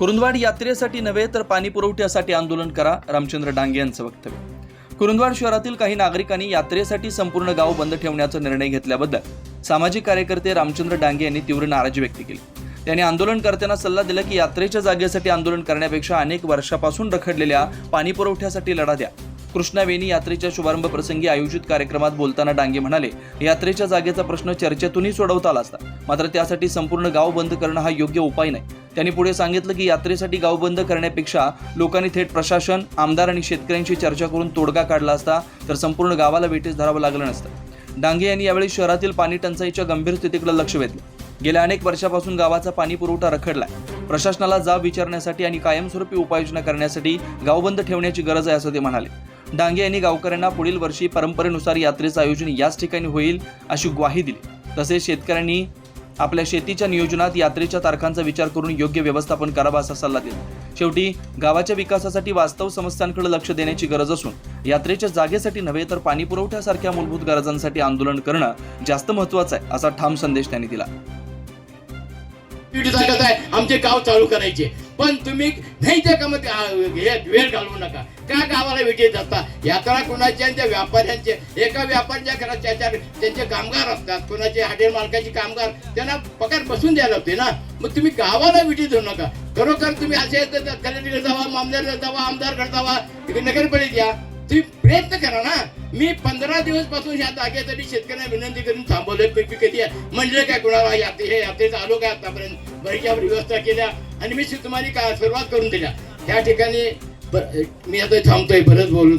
कुरुंदवाड यात्रेसाठी नव्हे तर पाणी पुरवठ्यासाठी आंदोलन करा रामचंद्र डांगे यांचं वक्तव्य. कुरुंदवाड शहरातील काही नागरिकांनी यात्रेसाठी संपूर्ण गाव बंद ठेवण्याचा निर्णय घेतल्याबद्दल सामाजिक कार्यकर्ते रामचंद्र डांगे यांनी तीव्र नाराजी व्यक्त केली. त्यांनी आंदोलनकर्त्यांना सल्ला दिला की यात्रेच्या जागेसाठी आंदोलन करण्यापेक्षा अनेक वर्षापासून रखडलेल्या पाणी पुरवठ्यासाठी लढा द्या. कृष्णावेणी यात्रेच्या शुभारंभ प्रसंगी आयोजित कार्यक्रमात बोलताना डांगे म्हणाले यात्रेच्या जागेचा प्रश्न चर्चेतूनही सोडवता आला असता. मात्र त्यासाठी संपूर्ण गाव बंद करणं हा योग्य उपाय नाही. त्यांनी पुढे सांगितलं की यात्रेसाठी गाव बंद करण्यापेक्षा लोकांनी थेट प्रशासन आमदार आणि शेतकऱ्यांशी चर्चा करून तोडगा काढला असता तर संपूर्ण गावाला वेठीस धरावं लागलं नसतं. डांगे यांनी यावेळी शहरातील पाणी टंचाईच्या गंभीर स्थितीकडे लक्ष वेधलं. गेल्या अनेक वर्षापासून गावाचा पाणी पुरवठा रखडलाय. प्रशासनाला जाब विचारण्यासाठी आणि कायमस्वरूपी उपाययोजना करण्यासाठी गावबंद ठेवण्याची गरज आहे असं ते म्हणाले. डांगे यांनी गावकऱ्यांना पुढील वर्षी परंपरेनुसार यात्रेचं आयोजन याच ठिकाणी होईल अशी ग्वाही दिली. तसेच शेतकऱ्यांनी आपल्या शेतीच्या नियोजनात यात्रेच्या तारखांचा विचार करून योग्य व्यवस्थापन करावा असा सल्ला दिला शेवटी गावाच्या विकासासाठी वास्तव समस्यांकडे लक्ष देण्याची गरज असून यात्रेच्या जागेसाठी नव्हे तर पाणी पुरवठ्यासारख्या मूलभूत गरजांसाठी आंदोलन करणं जास्त महत्वाचं आहे असा ठाम संदेश त्यांनी दिला. आमचे गाव चालू करायचे. पण तुम्ही नाही त्या कामात हे वेळ घालवू नका. का गावाला भेटीत जाता? यात्रा कोणाच्या त्या व्यापाऱ्यांचे? एका व्यापाऱ्याच्या घरात त्याच्या त्यांचे कामगार असतात. कोणाचे हॉटेल मालकाचे कामगार त्यांना पगार बसून द्यायला होते ना. मग तुम्ही गावाला भेटी देऊ नका. खरोखर तुम्ही असे कलेक्टरकडे जावा मामदारकडे जावा आमदारकडे जावा नगरपालिकेत या. तुम्ही प्रयत्न करा ना. मी पंधरा दिवसपासून ह्या जागेसाठी शेतकऱ्यांना विनंती करून थांबवलंय. पैकी कधी म्हणलं काय कुणाला? यात्रे हे यात्रेचं आलो काय आतापर्यंत? बरीच्या व्यवस्था केल्या. आणि मी तुम्हाला का सुरुवात करून दिला त्या ठिकाणी ब- मी आता थांबतोय परत बोलून.